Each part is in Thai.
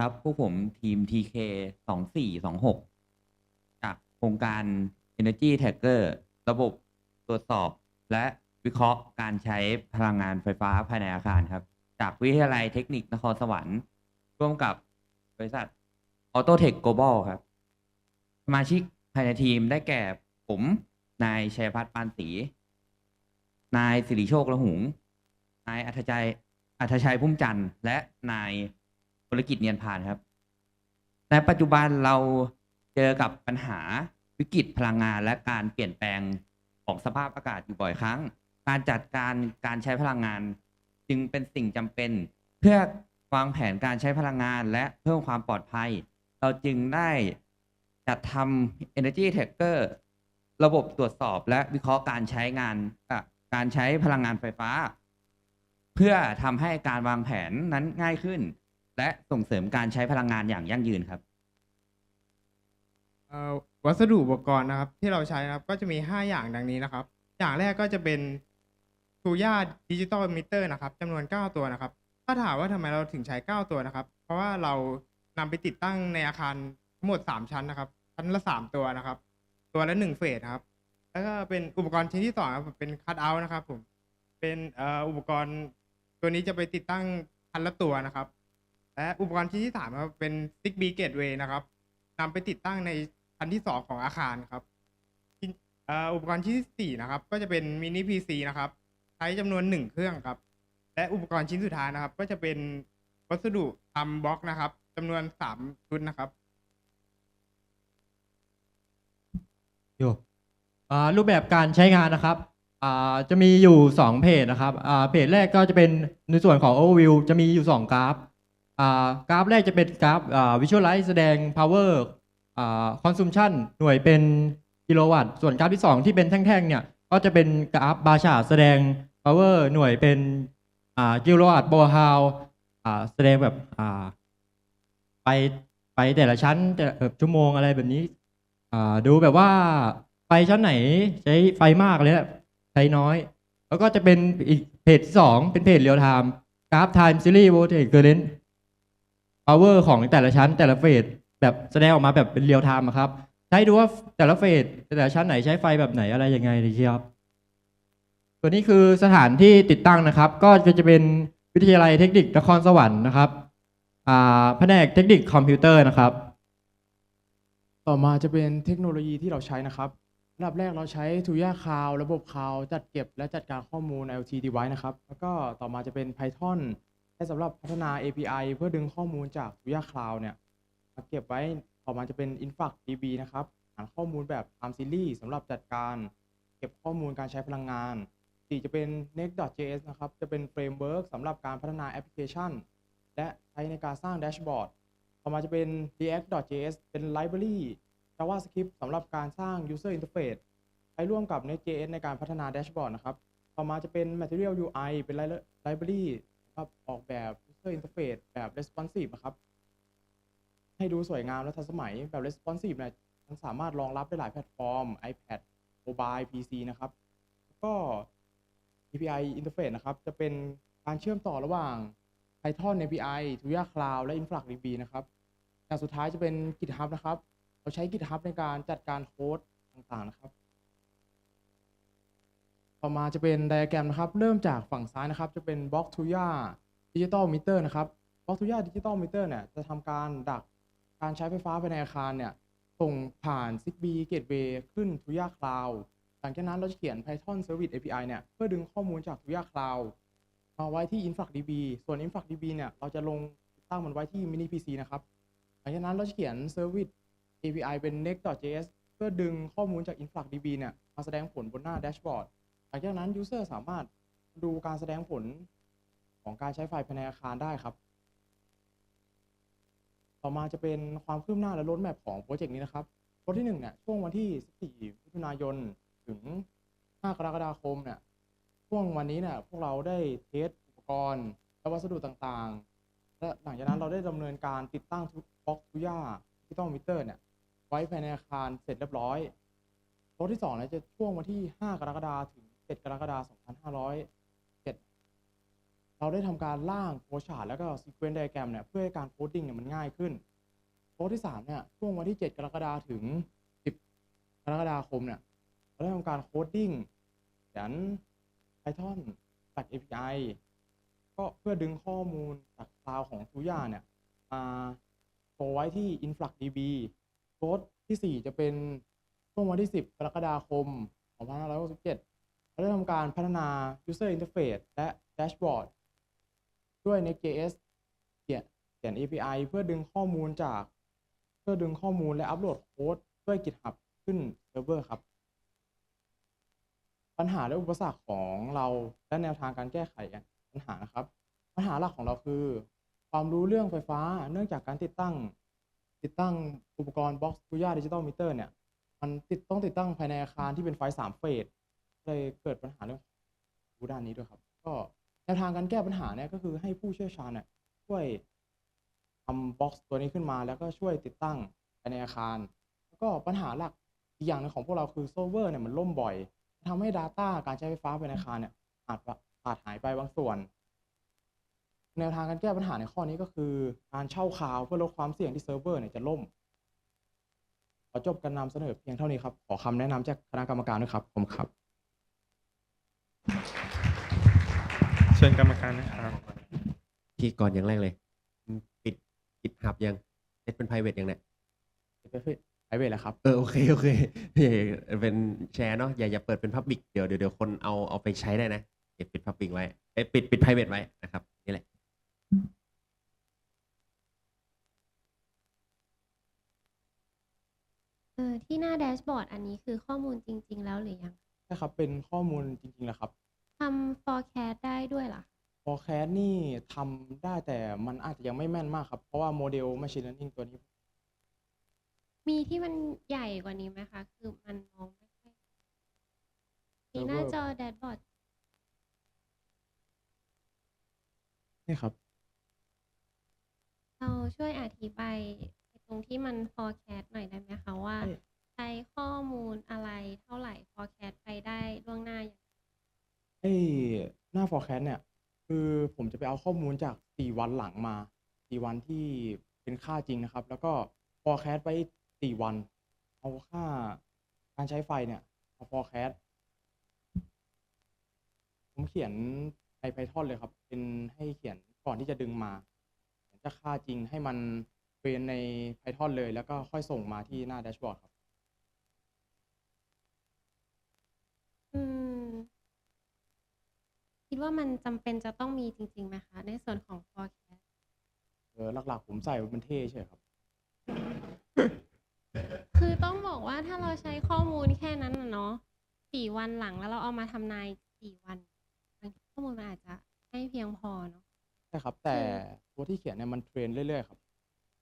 ครับพวกผมทีม TK สองสี่สองหกจากโครงการ Energy Tracker ระบบตรวจสอบ และวิเคราะห์การใช้พลังงานไฟฟ้าภายในอาคารครับ จากวิทยาลัยเทคนิคนครสวรรค์ ร่วมกับบริษัท Autotech Global ครับ สมาชิกภายในทีมได้แก่ผม นายชัยพัฒน์ปานศรีนายสิริโชคละหุง นายอัธชัยอัธชัยพุ่มจันทร์ และนาย ธุรกิจเนียนพานครับ ในปัจจุบันเราเจอกับปัญหาวิกฤตพลังงาน และการเปลี่ยนแปลงของสภาพอากาศอยู่บ่อยครั้ง การจัดการการใช้พลังงาน จึงเป็นสิ่งจำเป็น เพื่อวางแผนการใช้พลังงาน และเพิ่มความปลอดภัย เราจึงได้จัดทำ Energy Tracker ระบบตรวจสอบและวิเคราะห์การใช้งานการใช้พลังงานไฟฟ้า เพื่อทำให้การวางแผนนั้นง่ายขึ้น และส่งเสริมการใช้พลังงานอย่างยั่งยืนครับ เอ่อวัสดุอุปกรณ์นะครับ ที่เราใช้นะครับก็จะมี 5 อย่างดังนี้นะครับ อย่างแรกก็จะเป็นทูย่าดิจิตอลมิเตอร์นะครับจำนวน 9 ตัวนะครับ ถ้าถามว่าทำไมเราถึงใช้ 9 ตัวนะครับ เพราะว่าเรานำไปติดตั้งในอาคารทั้งหมด 3 ชั้นนะครับ ชั้นละ 3 ตัวนะครับ ตัวละ 1 เฟสครับ แล้วก็เป็นอุปกรณ์ชิ้นที่สองครับเป็นคั t เอา t นะครับผมเป็นเอ่ออุปกรณ์ตัวนี้จะไปติดตั้งชั้นละตัวนะครับ และอุปกรณ์ชิ้นที่สามครับเป็น Six B Gateway นะครับนำไปติดตั้งในชั้นที่สองของอาคารครับอุปกรณ์ชิ้นที่สี่นะครับ ก็จะเป็นมินิพีซีนะครับ ใช้จำนวนหนึ่งเครื่องครับ และอุปกรณ์ชิ้นสุดท้ายนะครับ ก็จะเป็นวัสดุทำบล็อกนะครับจำนวนสามชุดนะครับอยู่อ่ารูปแบบการใช้งานนะครับจะมีอยู่ 2 เพจนะครับเพจแรกก็จะเป็นในส่วนของ overview จะมีอยู่ 2 กราฟ กราฟแรกจะเป็นกราฟอ่า visualize แสดง power consumption หน่วยเป็นกิโลวัตต์ ส่วนกราฟที่ 2 ที่เป็นแท่งๆ เนี่ย ก็จะเป็นกราฟบาร์ชาแสดง power หน่วยเป็นกิโลวัตต์ per hour อ่าแสดงแบบไปไปแต่ละชั้นแต่แบบชั่วโมงอะไรแบบนี้ดูแบบว่าไฟชั้นไหนใช้ไฟมากเลยนะใช้น้อย แล้วก็จะเป็นอีกเพจที่สองเป็นเพจเรียลไทม์กราฟไทม์ซีรีส์โวลเทจเกอร์เรนต์ พาวเวอร์ของแต่ละชั้นแต่ละเฟสแบบแสดงออกมาแบบเป็นเรียลไทม์ครับใช้ดูว่าแต่ละเฟสแต่ละชั้นไหนใช้ไฟแบบไหนอะไรยังไงดีครับ ตัวนี้คือสถานที่ติดตั้งนะครับ ก็จะเป็นวิทยาลัยเทคนิคนครสวรรค์นะครับอ่าแผนกเทคนิคคอมพิวเตอร์นะครับ ต่อมาจะเป็นเทคโนโลยีที่เราใช้นะครับอันดับแรกเราใช้ Tuya Cloud ระบบ Cloud จัดเก็บและจัดการข้อมูล IoT device นะครับ แล้วก็ต่อมาจะเป็น Python ใช้สำหรับพัฒนา API เพื่อดึงข้อมูลจาก Tuya Cloud เนี่ยมาเก็บไว้ต่อมาจะเป็น InfluxDB นะครับฐานข้อมูลแบบ Time Series สำหรับจัดการ เก็บข้อมูลการใช้พลังงาน 4 จะเป็น Next.js นะครับ จะเป็นเฟรมเวิร์กสำหรับการพัฒนาแอปพลิเคชัน และใช้ในการสร้างแดชบอร์ดต่อมาจะเป็น React.js เป็น library JavaScript สำหรับการสร้าง user interface ใช้ร่วมกับ Next.js ในการพัฒนาแดชบอร์ดนะครับ ต่อมาจะเป็น Material UI เป็น li- library สำหรั บออกแบบ user interface แบบ responsive นะครับ ให้ดูสวยงามและทันสมัยแบบ responsive เนี่ยมันสามารถรองรับได้หลายแพลตฟอร์ม iPad mobile PC นะครับแล้วก็ API interface นะครับ จะเป็นการเชื่อมต่อระหว่าง Python API Tuya Cloud และ InfluxDB นะครับอย่างสุดท้ายจะเป็น GitHub นะครับ เราใช้ GitHub ในการจัดการโค้ดต่างๆนะครับ ต่อมาจะเป็นไดอะแกรมนะครับ เริ่มจากฝั่งซ้ายนะครับ จะเป็น Block Tuya Digital Meter นะครับ Block Tuya Digital Meter เนี่ยจะทำการดักการใช้ไฟฟ้าภายในอาคารเนี่ยส่งผ่าน Zigbee Gateway ขึ้น Tuya Cloud หลังจากนั้นเราจะเขียน Python Service API เนี่ยเพื่อดึงข้อมูลจาก Tuya Cloud มาไว้ที่ InfluxDB ส่วน InfluxDB เนี่ยเราจะลงตั้งมันไว้ที่ Mini PC นะครับหลังจากนั้นเราจะเขียน Service API เป็น next.js เพื่อดึงข้อมูลจาก InfluxDB เนี่ยมาแสดงผลบนหน้าแดชบอร์ด หลังจากนั้น User สามารถดูการแสดงผลของการใช้ไฟภายในอาคารได้ครับ ต่อมาจะเป็นความคืบหน้าและ roadmap ของโปรเจกต์นี้นะครับโปรที่1เนี่ยช่วงวันที่ 14 มิถุนายน ถึง 5 กรกฎาคมเนี่ยช่วงวันนี้เนี่ยพวกเราได้เทสอุปกรณ์และวัสดุต่างๆ และหลังจากนั้นเราได้ดำเนินการติดตั้งทุกบล็อกทุกย่าที่ต้องมิเตอร์เนี่ยไว้ภายในอาคารเสร็จเรียบร้อยโปรที่2เนี่ยจะช่วงวันที่ 5 กรกฎาคมถึง 7 กรกฎาคม 2507 เราได้ทำการร่างโฟล์ชาร์ตแล้วก็ sequence diagram เนี่ยเพื่อให้การโคดดิ้งเนี่ยมันง่ายขึ้นโค้ดที่สามเนี่ยช่วงวันที่ 7 กรกฎาคมถึง 10 กรกฎาคมเนี่ยเราได้ทำการโคดดิ้งเขียน Python จาก API ก็เพื่อดึงข้อมูลจากคลาวของทุย่าเนี่ยมาโชว์ไว้ที่ InfluxDB โค้ดที่ 4 จะเป็นช่วงวันที่ 10 กรกฎาคม 2567 เราได้ทำการพัฒนา User Interface และ Dashboard ด้วย Next.js เขียนเขียน API เพื่อดึงข้อมูลจาก เพื่อดึงข้อมูลและอัปโหลดโค้ดด้วย GitHub ขึ้นเซิร์ฟเวอร์ครับ ปัญหาและอุปสรรคของเราและแนวทางการแก้ไขปัญหานะครับ ปัญหาหลักของเราคือ ความรู้เรื่องไฟฟ้าเนื่องจากการติดตั้ง ติดตั้งอุปกรณ์ Box ทุย่าดิจิตอลมิเตอร์เนี่ย มันติดต้องติดตั้งภายในอาคารที่เป็นไฟสามเฟส เลยเกิดปัญหาเรื่องรู้ด้านนี้ด้วยครับ ก็แนวทางการแก้ปัญหาเนี่ยก็คือให้ผู้เชี่ยวชาญเนี่ยช่วยทำบ็อกซ์ตัวนี้ขึ้นมา แล้วก็ช่วยติดตั้งภายในอาคาร แล้วก็ปัญหาหลักอีกอย่างหนึงของพวกเราคือเซิร์ฟเวอร์เนี่ยมันล่มบ่อยทำให้ Data การใช้ไฟฟ้าภายในอาคารเนี่ยอาจขาดหายไปบางส่วน แนวทางการแก้ปัญหาในข้อนี้ก็คือ การเช่าคาวเพื่อลดความเสี่ยงที่เซิร์ฟเวอร์เนี่ยจะล่มขอจบการนำเสนอเพียงเท่านี้ครับ ขอคำแนะนำจากคณะกรรมการด้วยครับ ผมครับ เชิญกรรมการนะครับพี่ก่อนอย่างแรกเลย ปิดปิดหับยังเซตเป็น private ยังเนี่ย ไอเวทแล้วครับ เออโอเคโอเคเป็นแชร์เนาะอย่าอย่าเปิดเป็น public เดี๋ยวเดี๋ยวเดี๋ยวคนเอาเอาไปใช้ได้นะเก็บปิด public ไว้เอ้ยปิดปิด private ไว้นะครับนี่แหละเออที่หน้าแดชบอร์ดอันนี้คือข้อมูลจริง ๆ แล้วหรือยัง นะครับเป็นข้อมูลจริงๆแหละครับ ทำ forecast ได้ด้วยเหรอ forecast นี่ทำได้แต่มันอาจจะยังไม่แม่นมากครับ เพราะว่าโมเดล machine learning ตัวนี้ มีที่มันใหญ่กว่านี้ไหมคะ คือมันมองไม่ค่อยมีหน้า Server จอแดชบอร์ดนี่ครับ เราช่วยอธิบายไอ้ตรงที่มัน forecast หน่อยได้ไหมคะว่าได้ใช้ข้อมูลอะไรเท่าไหร่ forecast ไปได้ล่วงหน้าอย่าง ไอ้หน้า forecast เนี่ย คือผมจะไปเอาข้อมูลจาก 4 วันหลังมา 4 วันที่เป็นค่าจริงนะครับ แล้วก็ forecast ไป4วัน เอาค่าการใช้ไฟเนี่ยมา forecast ผมเขียนใน Python เลยครับ เป็นให้เขียนก่อนที่จะดึงมาเขียนจากค่าจริงให้มันเป็นใน Python เลย แล้วก็ค่อยส่งมาที่หน้าแดชบอร์ดครับ อืม คิด ว่ามันจำเป็นจะต้องมีจริงๆไหมคะ ในส่วนของ forecast เออหลักๆผมใส่ไว้มันเท่เฉยครับ คือต้องบอกว่าถ้าเราใช้ข้อมูลแค่นั้นนะเนาะสี่วันหลังแล้วเราเอามาทำนายสี่วันบางทีข้อมูลมันอาจจะไม่เพียงพอเนาะ ใช่ครับ แต่ตัวที่เขียนเนี่ยมันเทรนเรื่อยๆครับ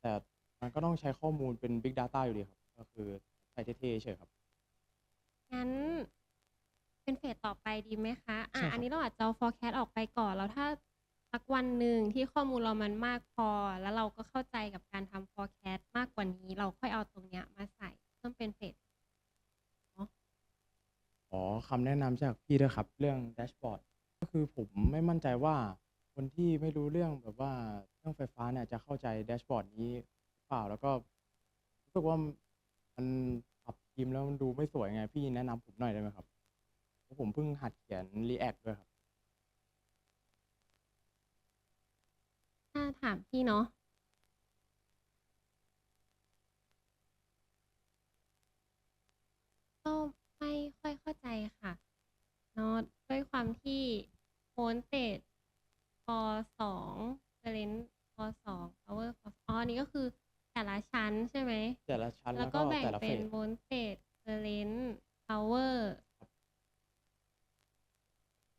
แต่มันก็ต้องใช้ข้อมูลเป็น Big Data อยู่ดีครับ ก็คือใช้เท่ๆเฉยครับ งั้น เป็นเฟสต่อไปดีไหมคะ อะ ใช่ครับ อันนี้เราอาจจะเอา forecast ออกไปก่อน แล้วถ้าสักวันหนึ่งที่ข้อมูลเรามันมากพอ แล้วเราก็เข้าใจกับการทำ forecast มากกว่านี้ เราค่อยเอาตรงเนี้ยมาใส่เพิ่มเป็นเฟส ขอคำแนะนำจากพี่ด้วยครับ เรื่องแดชบอร์ดก็คือผมไม่มั่นใจว่า คนที่ไม่รู้เรื่องแบบว่าเรื่องไฟฟ้าเนี่ยจะเข้าใจแดชบอร์ดนี้หรือเปล่าแล้วก็รู้สึกว่ามันปรับทีมแล้วมันดูไม่สวยไง พี่แนะนำผมหน่อยได้ไหมครับเพราะ ผมเพิ่งหัดเขียน React ด้วยครับ ถ้าถามพี่เนาะก็ไม่ค่อยเข้าใจค่ะเนาะด้วยความที่โ o นเตดพอสองเ r รนพอสอง power พออ๋ออันนี้ก็คือแต่ละชั้นใช่ไหม แต่ละชั้นแล้แล้ววก็ก็แบ่งแต่ละเป็เฟนสโ o นเตดเ r รน power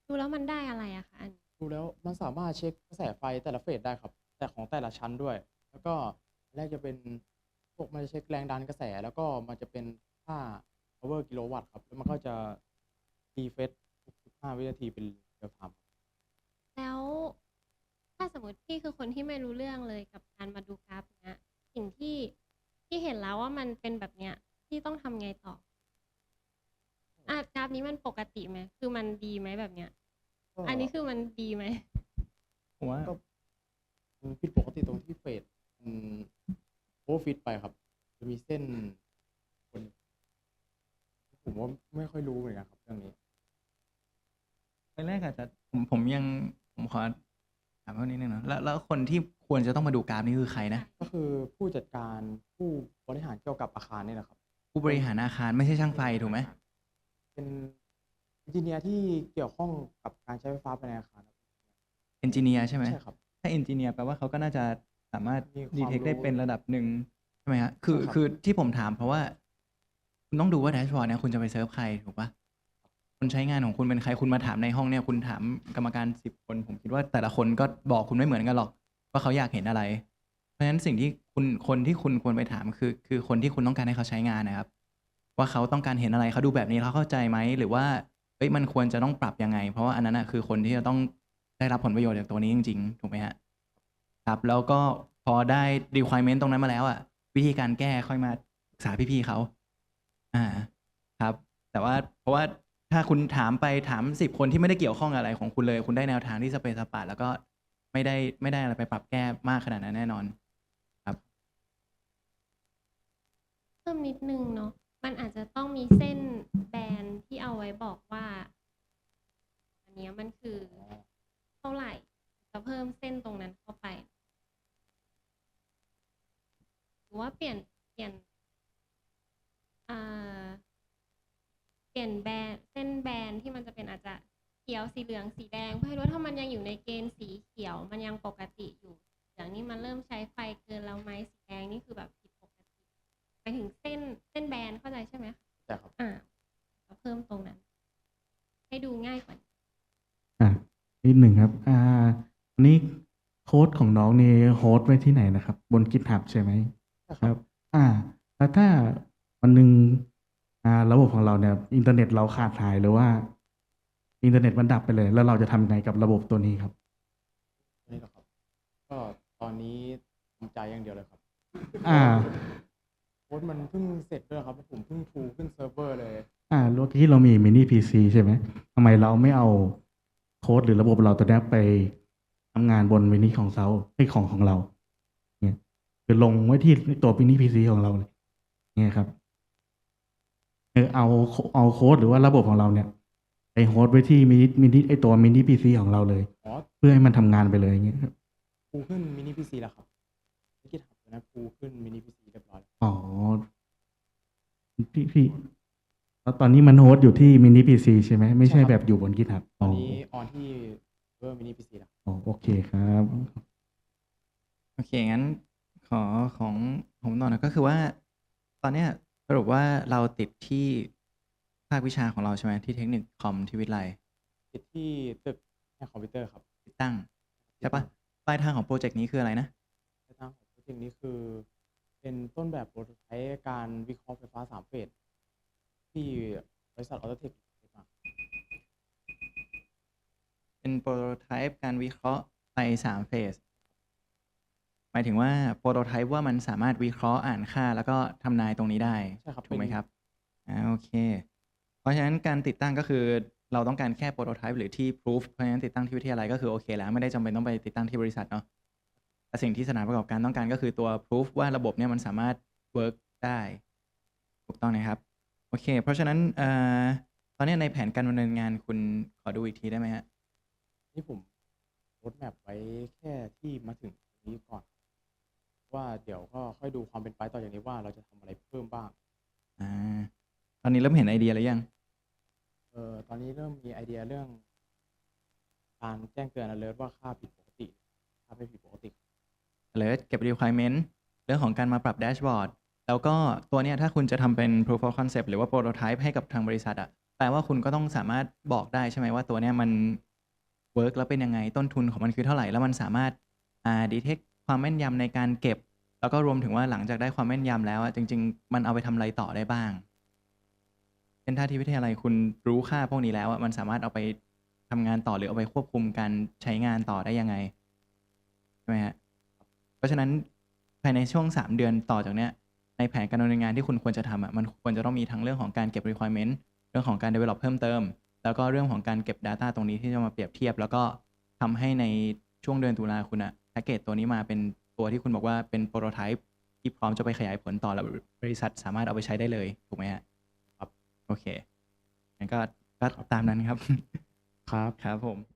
ดูแล้วมันได้อะไรอะคะอันนี้ดูแล้วมันสามารถเช็คกระแสไฟแต่ละเฟสได้ครับ แต่ของแต่ละชั้นด้วย แล้วก็อันแรกจะเป็นพวกมันจะเช็คแรงดันกระแส แล้วก็มันจะเป็นค่า power กิโลวัตต์ครับ แล้วมันก็จะรีเฟซทุก15วินาทีเป็นเรียลไทม์แล้วถ้าสมมติพี่คือคนที่ไม่รู้เรื่องเลยกับการมาดูกราฟเนี้ยสิ่งที่ที่เห็นแล้วว่ามันเป็นแบบเนี้ยพี่ต้องทำไงต่อ อะกราฟนี้มันปกติไหมคือมันดีไหมแบบเนี้ย อันนี้คือมันดีไหมผมว่าก็มันผิดปกติตรงที่เฟดมันโอเวอร์ฟิตไปครับ จะมีเส้นคนผมว่าไม่ค่อยรู้เหมือนกันครับเรื่องนี้ตอนแรกอาจจะผมผมยังผมขอถามเพิ่มนิดนึงนะแล้วแล้วคนที่ควรจะต้องมาดูกราฟนี่คือใครนะ ก็คือผู้จัดการผู้บริหารเกี่ยวกับอาคารนี่แหละครับ ผู้บริหารอาคารไม่ใช่ช่างไฟถูกไหมเป็นเอน จิเนียร์ที่เกี่ยวข้องกับการใช้ไฟฟ้าภายในอาคารครับเอนจิเนียร์ใช่ไหม ใช่ครับ ถ้าเอนจิเนียร์แปลว่าเขาก็น่าจะสามารถมีความดีเทคได้รู้เป็นระดับหนึ่งใช่ไหมฮะคือใช่ครับ คือที่ผมถามเพราะว่า คุณต้องดูว่าแดชบอร์ดเนี่ยคุณจะไปเซิร์ฟใครถูกปะคนใช้งานของคุณเป็นใครคุณมาถามในห้องเนี่ยคุณถามกรรมการสิบคน ผมคิดว่าแต่ละคนก็บอกคุณไม่เหมือนกันหรอก ว่าเขาอยากเห็นอะไร เพราะฉะนั้นสิ่งที่คุณคนที่คุณควรไปถามคือ คือคนที่คุณต้องการให้เขาใช้งานนะครับ ว่าเขาต้องการเห็นอะไรเขาดูแบบนี้เขาเข้าใจไหมหรือว่า เอ้ยมันควรจะต้องปรับยังไง เพราะว่าอันนั้นนะคือคนที่จะต้องได้รับผลประโยชน์จากตัวนี้จริง ๆ ถูกไหมฮะครับ แล้วก็พอได้ requirement ตรงนั้นมาแล้วอะวิธีการแก้ค่อยมาปรึกษาพี่ๆเขาอ่า ครับ แต่ว่าเพราะว่าถ้าคุณถามไปถามสิบคนที่ไม่ได้เกี่ยวข้องอะไรของคุณเลย คุณได้แนวทางที่สเปซสปาแล้วก็ไม่ได้ไม่ได้อะไรไปปรับแก้มากขนาดนั้นแน่นอนครับเพิ่มนิดนึงเนาะมันอาจจะต้องมีเส้นแบน ที่เอาไว้บอกว่า อันเนี้ยมันคือเท่าไหร่จะเพิ่มเส้นตรงนั้นเข้าไป หรือว่าเปลี่ยนเปลี่ยนอ่าเปลี่ยนแบนเส้นแบนที่มันจะเป็นอาจจะเขียวสีเหลืองสีแดงเพื่อให้รู้ว่าถ้ามันยังอยู่ในเกณฑ์สีเขียวมันยังปกติอยู่อย่างนี้มันเริ่มใช้ไฟเกินแล้วไหมสีแดงนี่คือแบบผิดปกติหมายถึงเส้นเส้นแบนเข้าใจใช่ไหมคะใช่ครับอ่า เราเพิ่มตรงนั้น ให้ดูง่ายกว่าอะนิดหนึ่งครับ อ่าอันนี้โค้ดของน้องนี่โฮสต์ไว้ที่ไหนนะครับ บน GitHub ใช่ไหมใช่คครัรับบอ่า แล้วถ้าวันหนึ่งอ่า ระบบของเราเนี่ย อินเทอร์เน็ตเราขาดหายหรือว่า อินเทอร์เน็ตมันดับไปเลย แล้วเราจะทำยังไงกับระบบตัวนี้ครับนี่แหละครับก็ตอนนี้ทำใจอย่างเดียวเลยครับ อ่า โค้ดมันเพิ่งเสร็จด้วยครับผมเพิ่งทูขึ้นเซิร์ฟเวอร์เลย อ่าโลกที่เรามีมินิพีซีใช่ไหมทำไมเราไม่เอาโค้ดหรือระบบเราตัวนี้ไปทำงานบนมินิของเซาให้ของของเราเนี่ยคือลงไว้ที่ตัวมินิพีซีของเราเลยเนี่ยครับเออเอาเอาโค้ดหรือว่าระบบของเราเนี่ยไปโฮสต์ไว้ที่มินิมินิไอตัวมินิพีซีของเราเลยอ๋อเพื่อให้มันทำงานไปเลยอย่างเงี้ยครับทูขึ้นมินิพีซีแล้วครับที่กิจทำนะทูขึ้นมินิพีซีเรียบร้อยแล้วอ๋อพี่พี่ แล้วตอนนี้มันโฮสต์อยู่ที่มินิพีซีใช่ไหมไม่ใช่แบบอยู่บนกิทับตอนนี้ออนที่เวอร์มินิพีซีแล้วอ๋อโอเคครับ โอเค งั้นขอของผมต่อนะก็คือว่า ตอนเนี้ยสรุปว่าเราติดที่ภาควิชาของเราใช่ไหมที่เทคนิคคอมที่วิทยาลัยติดที่ตึกแห่งคอมพิวเตอร์ครับติดตั้งใช่ปะปลายทางของโปรเจกต์นี้คืออะไรนะในทางของโปรเจกต์นี้คือ เป็นต้นแบบโปรโตไทป์การวิเคราะห์ไฟฟ้าสามเฟส ที่บริษัทออโตเทคมาเป็นโปรโตไทป์การวิเคราะห์ไปสามเฟสหมายถึงว่าโปรโตไทป์ว่ามันสามารถวิเคราะห์อ่านค่า แล้วก็ทำนายตรงนี้ได้ใช่ครับถูกไหมเป็นครับอ่าโอเค เพราะฉะนั้นการติดตั้งก็คือเราต้องการแค่โปรโตไทป์หรือที่ proof เพราะฉะนั้นติดตั้งที่วิทยาลัยก็คือโอเคแล้ว ไม่ได้จำเป็นต้องไปติดตั้งที่บริษัทเนาะแต่สิ่งที่สถานประกอบการต้องการก็คือตัว proof ว่าระบบเนี่ยมันสามารถ work ได้ ถูกต้องนะครับ โอเค เพราะฉะนั้นเอ่อตอนนี้ในแผนการดำเนินงานคุณขอดูอีกทีได้ไหมฮะ นี่ผมรถแมพไว้แค่ที่มาถึงตรงนี้ก่อน ว่าเดี๋ยวก็ค่อยดูความเป็นไปต่ออย่างนี้ว่าเราจะทำอะไรเพิ่มบ้าง อ่า ตอนนี้เริ่มเห็นไอเดียแล้วยัง เออตอนนี้เริ่มมีไอเดียเรื่อง การแจ้งเตือน alert ว่าค่าผิดปกติค่าไม่ผิดปกติ alert เก็บ requirement เรื่องของการมาปรับแดชบอร์ด แล้วก็ตัวเนี้ยถ้าคุณจะทำเป็น proof of concept หรือว่า prototype ให้กับทางบริษัทอะแปลว่าคุณก็ต้องสามารถบอกได้ใช่ไหมว่าตัวเนี้ยมัน work แล้วเป็นยังไงต้นทุนของมันคือเท่าไหร่ แล้วมันสามารถอ่า detect ความแม่นยำในการเก็บ แล้วก็รวมถึงว่าหลังจากได้ความแม่นยำแล้วอะจริง ๆ มันเอาไปทำอะไรต่อได้บ้างเป็นท่าที่วิทยาลัยคุณรู้ค่าพวกนี้แล้วอะมันสามารถเอาไปทำงานต่อหรือเอาไปควบคุมการใช้งานต่อได้ยังไงใช่ไหมฮะเพราะฉะนั้นภายในช่วง 3 เดือนต่อจากเนี้ย ในแผนการดำเนินงานที่คุณควรจะทำอะมันควรจะต้องมีทั้งเรื่องของการเก็บ requirement เรื่องของการ develop เพิ่มเติม แล้วก็เรื่องของการเก็บ Data ตรงนี้ที่จะมาเปรียบเทียบ แล้วก็ทำให้ในช่วงเดือนตุลาคุณอะแพ็กเกจตัวนี้มาเป็นตัวที่คุณบอกว่าเป็นโปรโตไทป์ที่พร้อมจะไปขยายผลต่อแล้วบริษัทสามารถเอาไปใช้ได้เลย ถูกไหมฮะครับโอเคงั้นก็ก็ตามนั้นครับ ครับครับผม